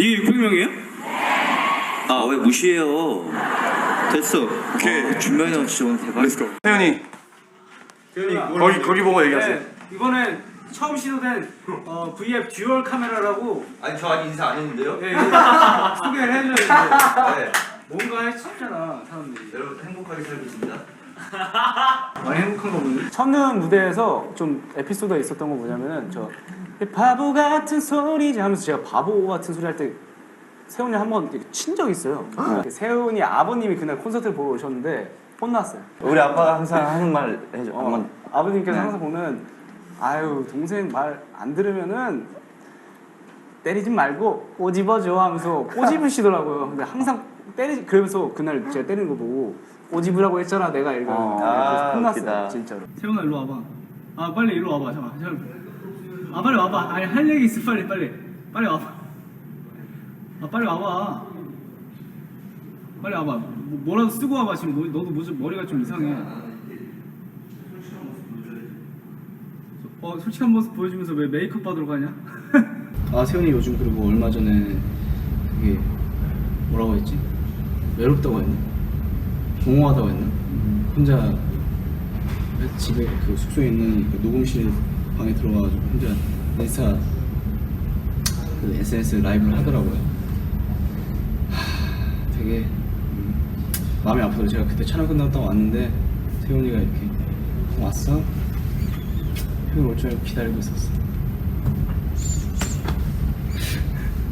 이게 600명이에요? 아 왜 무시해요? 됐어. 오케이. 어, 준명이 형 진짜 오늘 대박. 태현이 거기 거기 보고 얘기하세요. 네, 이거는 처음 시도된 어, VF 듀얼 카메라라고 아니 저 아직 인사 안 했는데요? 예, 이거 소개를 해줘야 네. 뭔가 했었잖아 사람들이 여러분 행복하게 살고 있습니다. 많이 행복한 거 보니 첫눈 무대에서 좀 에피소드가 있었던 거 뭐냐면은 저 바보 같은 소리지 하면서 제가 바보 같은 소리 할 때 세훈이 한 번 친 적이 있어요 세훈이 아버님이 그날 콘서트를 보러 오셨는데 혼났어요 우리 아빠가 항상 하는 말 해줘. 어, 한번 아버님께서 네. 항상 보면 아유 동생 말 안 들으면은 때리지 말고 꼬집어 줘 하면서 꼬집으시더라고요. 근데 항상 때리지 그러면서 그날 제가 때리는 거 보고 꼬집으라고 했잖아 내가 이거 어, 아, 혼났어요 웃기다. 진짜로. 세훈아 일로 와봐. 아 빨리 일로 와봐 잠깐 잠깐. 아 빨리 와봐. 아니 할 얘기 있어 빨리 빨리 빨리 와봐. 아 빨리 와봐. 빨리 와봐. 뭐, 뭐라도 쓰고 와봐 지금 뭐, 너도 뭐, 좀 머리가 좀 이상해. 어 솔직한 모습 보여주면서 왜 메이크업 받으러 가냐? 아 세훈이 요즘 그리고 얼마 전에 이게 뭐라고 했지? 외롭다고 했나? 공허하다고 했나? 혼자 집에 그 숙소에 있는 그 녹음실 방에 들어가가지고 혼자 인스타 그 SNS 라이브를 하더라고요. 하, 되게 음, 마음이 아프더라고요. 제가 그때 촬영 끝났다 왔는데 세훈이가 이렇게 왔어? 형을 올줄 알고 기다리고 있었어.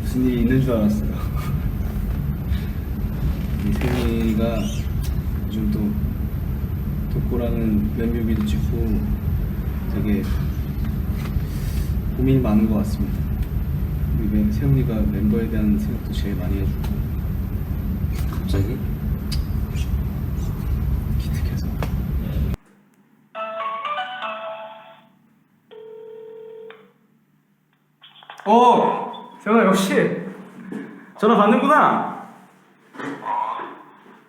무슨 일이 있는 줄 알았어요. 이 세민이가 요즘 또 독고라는 웹뮤비도 찍고 되게 고민이 많은 것 같습니다. 우리 멤- 세훈이가 멤버에 대한 생각도 제일 많이 해주고 갑자기 기특해서. 어, 세훈아 역시 전화 받는구나.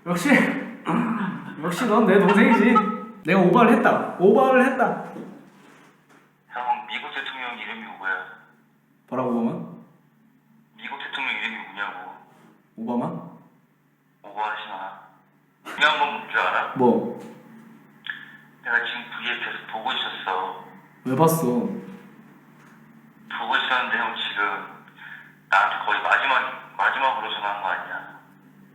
역시 역시 넌 내 동생이지. 내가 오바를 했다. 오바를 했다. 형 미국 대통령 이름이 뭐야? 뭐라고 오바마? 미국 대통령 이름이 뭐냐고 오바마? 오버하지 마 중요한 건 뭔지 알아? 뭐? 내가 지금 VF에서 보고 있었어 왜 봤어? 보고 있었는데 형 지금 나한테 거의 마지막 마지막으로 전화한 거 아니야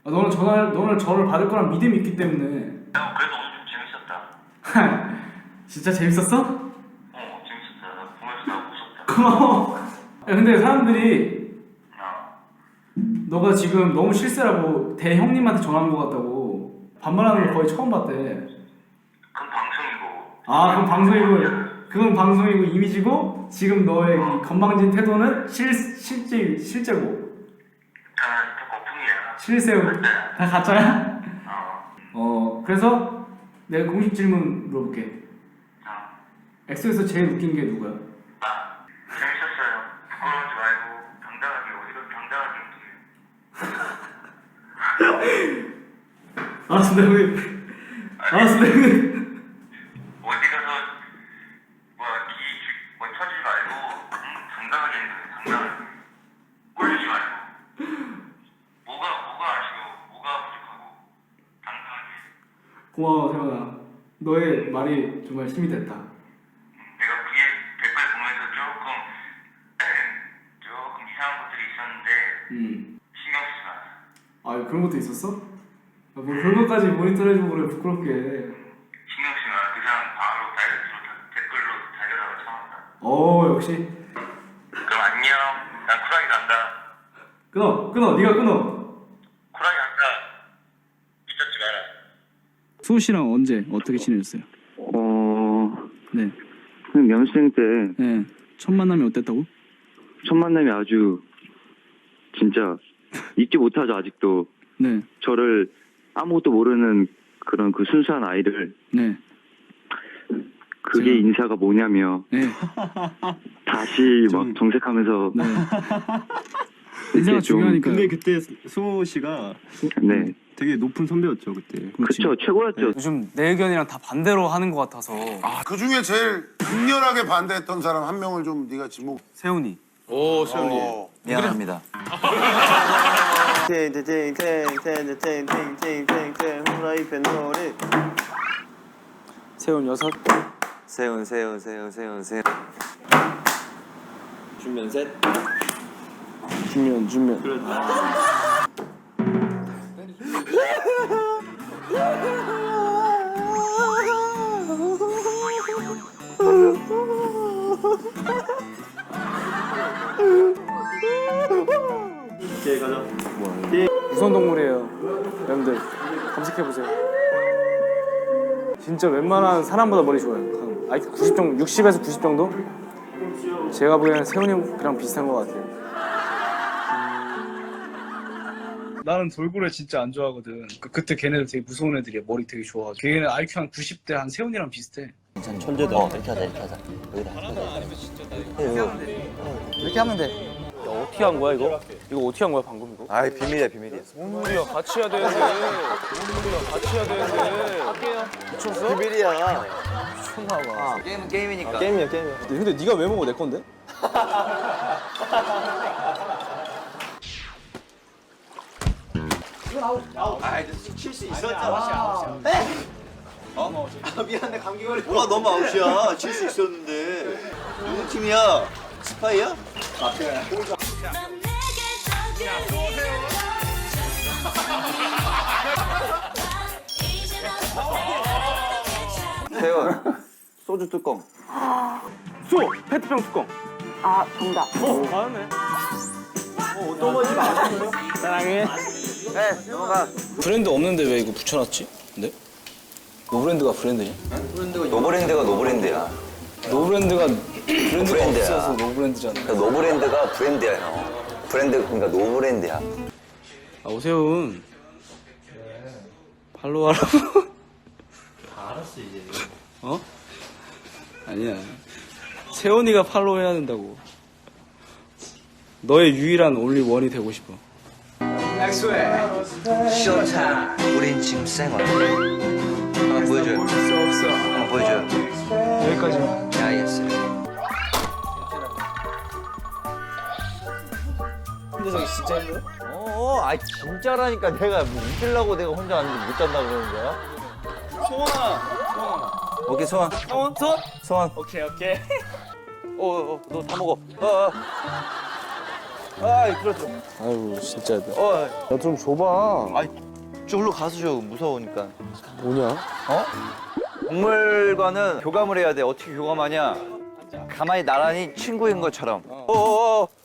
아, 너는 전화 너는 저를 받을 거란 믿음이 있기 때문에. 형 그래도 오늘 좀 재밌었다 진짜 재밌었어? 어 재밌었다 나 보면서 나 웃었다 고마워. 야, 근데 사람들이 어 너가 지금 너무 실세라고 대형님한테 전화한 것 같다고 반말하는 걸 거의 처음 봤대. 그건 방송이고 아 그럼 방송이고 그건 방송이고 이미지고 지금 너의 이 건방진 태도는 실 실제 실제고 다, 다 거품이야 실세고 다 가짜야? 어 어 그래서 내가 공식 질문 물어볼게. 어. 엑소에서 제일 웃긴 게 누구야? 아, 재밌었어요 부끄러워하지 말고 당당하게 어디가 당당하게 웃기게 알았습니다 형님. 알았습니다 형님. 어디 가서 뭐기뭐 쳐주지 말고 음, 당당하게 돼 당당하게 꼴리지 말고 뭐가 뭐가 아쉬워 뭐가 부족하고 당당하게 고마워 세훈아. 너의 말이 정말 힘이 됐다. 음, 내가 그게 댓글 보면서 조금 조금 이상한 것들이 있었는데 음. 아 그런 것도 있었어? 아, 뭐 그런 것까지 모니터해주고 그래 부끄럽게. 신경 쓰지 마 그냥 바로 다이렉트로 다- 댓글로 달려다가 참았다 어 역시 그럼 안녕 난 쿨하게 간다 끊어 끊어 네가 끊어. 쿨하게 간다 잊었지 마라 수호 씨랑 언제 어떻게 지내셨어요? 어, 네. 그냥 연습생 때첫 네. 첫 만남이 어땠다고? 만남이 아주 진짜 잊지 못하죠 아직도 네. 저를 아무것도 모르는 그런 그 순수한 아이를 네. 그게 제가- 인사가 뭐냐며 네. 다시 막 정색하면서 네. 인사가 좀- 중요하니까요. 근데 그때 수호 씨가 네 되게 높은 선배였죠 그때. 그쵸 최고였죠 요즘 내 의견이랑 다 반대로 하는 것 같아서. 그 중에 제일 극렬하게 반대했던 사람 한 명을 좀 네가 지목. 세훈이. 오 세훈이. 미안합니다. 세훈 여섯. 세훈 세훈 세훈 세훈 세훈. 준면 셋. 준면 준면. 오케이 가자. 무서운 동물이에요. 여러분들 검색해 보세요. 진짜 웬만한 사람보다 머리 좋아요. 한 IQ 90 정도, 60에서 90 정도? 제가 보기에는 세훈이랑 비슷한 것 같아요. 나는 돌고래 진짜 안 좋아하거든. 그, 그때 걔네들 되게 무서운 애들이야. 머리 되게 좋아가지고. 걔는 IQ 한 90대 한 세훈이랑 비슷해. 천재다. 어, 이렇게 하자 이렇게 하자. 여기다. 이렇게 하면 돼. 어떻게 한 거야 이거? 이거 어떻게 한 거야 방금 이거? 아이 비밀이야 비밀이야. 우리야 같이 해야 되는데. 우리야 같이 해야 되는데. 할게요. 미쳤어? 비밀이야. 미쳤나 봐. 게임은 게임이니까. 게임이야 게임이야. 근데 네가 왜 먹어 내 건데? 와 너무 아웃이야. 칠 수 있었는데. 누구 팀이야? 스파이야? 세훈 소주 뚜껑. 수 페트병 뚜껑. 아, 정답. 어 맞네. 사랑해. 네 넘어가. 브랜드 없는데 왜 이거 붙여놨지? 근데? 노브랜드가 브랜드냐? 노브랜드가 노브랜드야. 노브랜드가 브랜드가 브랜드야. 없어서 노브랜드잖아. 그러니까 노브랜드가 브랜드야 형. 브랜드 그러니까 노브랜드야. 아, 오세훈. 팔로우 하라고. 알았어, 이제. 어? 아니야. 세훈이가 팔로우 해야 된다고. 너의 유일한 올리 원이 되고 싶어. 쇼타. 우린 지금 생활. 한번 보여줘요. 없어, 없어. 한번 보여줘요. 여기까지만. 야 알겠어. 근데 진짜 힘들어? 어, 아 진짜라니까 내가 뭐 웃으려고 내가 혼자 왔는데 못 잔다 그러는 거야? 소원아. 오케이 소환. 소원? 소원? 소환. 오케이, 오케이. 어, 어, 너 다 먹어. 어, 어. 아, 그렇죠. 아유, 진짜. 어, 야, 좀 줘봐. 아, 저기로 가서 줘. 무서우니까. 뭐냐? 어? 동물과는 교감을 해야 돼. 어떻게 교감하냐? 가만히 나란히 친구인 것처럼. 어, 어, 어,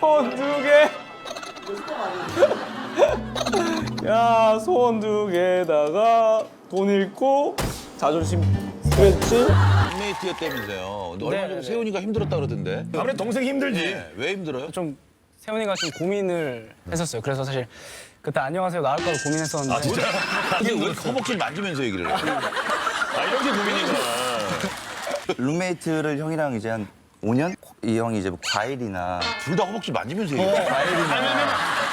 소원 두 개. 야, 소원 두 개에다가 돈 잃고 자존심 그랬지? 룸메이트였다면서요. 너 얼마 전에 세훈이가 힘들었다 그러던데. 아무래도 동생이 힘들지. 왜 힘들어요? 좀 세훈이가 좀 고민을 했었어요. 그래서 사실 그때 안녕하세요 나올까 고민했었는데. 아 진짜? 근데 왜 허벅지를 만지면서 얘기를 해? 아 이런 게 고민이구나. 룸메이트를 형이랑 이제 한 5년? 이 형이 이제 뭐 과일이나 둘 다 허벅지 만지면서 얘기를 해.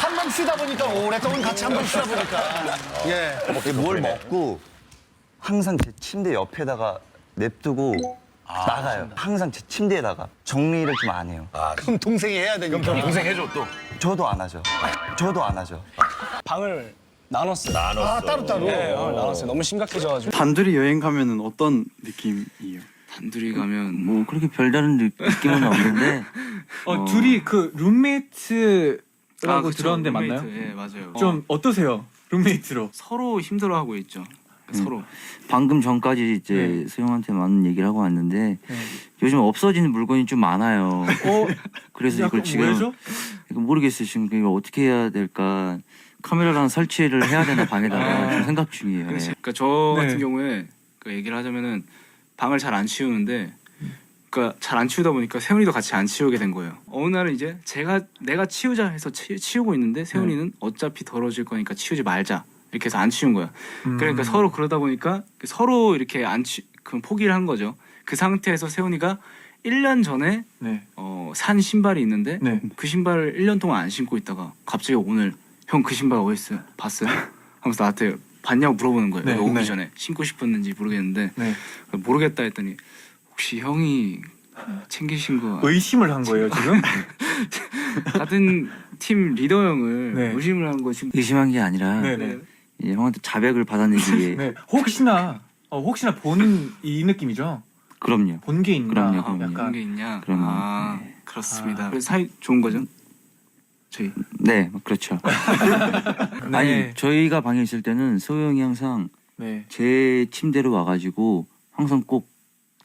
한번 쉬다 보니까 오랫동안 같이 한번 쉬다 보니까 이렇게 뭘 먹고 항상 제 침대 옆에다가 냅두고 나가요. 항상 제 침대에다가 정리를 좀 안 해요. 아, 그럼 동생이 해야 되니까. 그럼 동생 해줘 또. 저도 안 하죠. 저도 안 하죠. 방을 나눴어요. 나눴어. 아, 따로 따로. 네, 방을 나눴어요. 너무 심각해져가지고. 단둘이 여행 가면은 어떤 느낌이에요? 단둘이 가면 뭐 그렇게 별다른 느낌은 없는데 어, 둘이 그 룸메이트라고 아, 그쵸, 들었는데 룸메이트. 맞나요? 예, 맞아요. 좀 어떠세요? 룸메이트로. 서로 힘들어하고 있죠. 서로. 방금 전까지 이제 네. 수영한테 많은 얘기를 하고 왔는데 요즘 없어지는 물건이 좀 많아요. 어, 그래서 이걸 지금 왜죠? 이거 모르겠어요. 지금 이걸 어떻게 해야 될까? 카메라를 하나 설치를 해야 되나 방에다가 좀 생각 중이에요. 예. 그러니까 저 네. 같은 경우에 그 얘기를 하자면은 방을 잘 안 치우는데 그러니까 잘 안 치우다 보니까 세훈이도 같이 안 치우게 된 거예요. 어느 날은 이제 제가 내가 치우자 해서 치, 치우고 있는데 세훈이는 어차피 더러워질 거니까 치우지 말자 이렇게 해서 안 치운 거야. 그러니까 서로 그러다 보니까 서로 이렇게 안 치, 그 포기를 한 거죠. 그 상태에서 세훈이가 1년 전에 네. 어, 산 신발이 있는데 네. 그 신발을 1년 동안 안 신고 있다가 갑자기 오늘 형 그 신발 어디 있어요? 봤어요? 하면서 나한테 봤냐고 물어보는 거예요. 네, 오기 네. 전에 신고 싶었는지 모르겠는데 네. 모르겠다 했더니 혹시 형이 챙기신 거 의심을 한 거예요 지금? 같은 팀 리더 형을 네. 의심을 한 거 지금 의심한 게 아니라 네 네. 이 형한테 자백을 위해 네. 혹시나 어, 혹시나 본 이 느낌이죠? 그럼요. 본 게 있나? 그럼요, 그럼요. 그런 약간 게 있냐? 그럼요. 아 네. 그렇습니다. 아. 그래서 사이 좋은 거죠? 저희 네, 그렇죠. 네. 아니 저희가 방에 있을 때는 소우 형이 항상 네. 제 침대로 와가지고 항상 꼭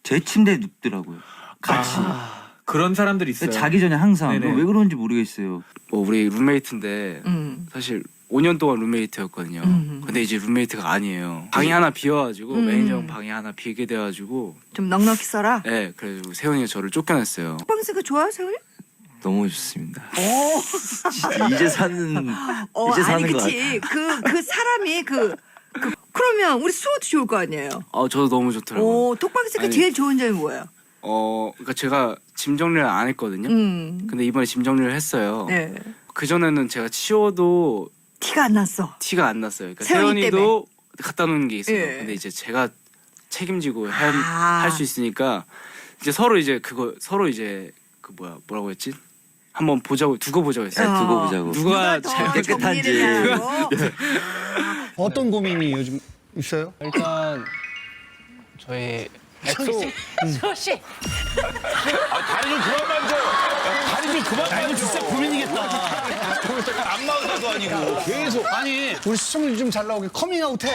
제 침대에 눕더라고요. 같이. 아, 그런 사람들이 있어요. 자기 전에 항상 네네. 왜 그런지 모르겠어요. 뭐 우리 룸메이트인데 음. 사실 5년 동안 룸메이트였거든요. 음. 근데 이제 룸메이트가 아니에요. 방이 하나 비어가지고 음. 매니저 형 방이 하나 비게 돼가지고 좀 넉넉히 써라. 네 그래가지고 세훈이가 저를 쫓겨냈어요. 톡방스가 좋아 세훈이? 너무 좋습니다. 오. 이제 사는 어, 이제 아니 사는 거 그치 그 그 사람이 그, 그 그러면 우리 수호도 좋을 거 아니에요. 어 저도 너무 좋더라고요. 오 톡방스가 아니. 제일 좋은 점이 뭐예요? 어 그러니까 제가 짐 정리를 안 했거든요. 음. 근데 이번에 짐 정리를 했어요. 네. 그 전에는 제가 치워도 티가 안 났어. 티가 안 났어요. 그러니까 세훈이 세연이도 갖다 놓는 게 있어요. 예. 근데 이제 제가 책임지고 아. 할수 있으니까 이제 서로 이제 그거 서로 이제 그 뭐야 뭐라고 했지? 한번 보자고 두고 보자고 했어요. 어. 두고 보자고. 누가 더잘 깨끗한지. 정리를 하고. 어떤 고민이 요즘 있어요? 일단 저희 엑소 아, 다리 좀 그만 만져. 다리 좀 그만 만져. 진짜 고민이겠다. 안마 의사도 아니고 계속. 아니 우리 수정률 좀 잘 나오게 커밍아웃 해.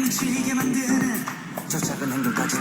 멈추게 만드는 저 작은 행동까지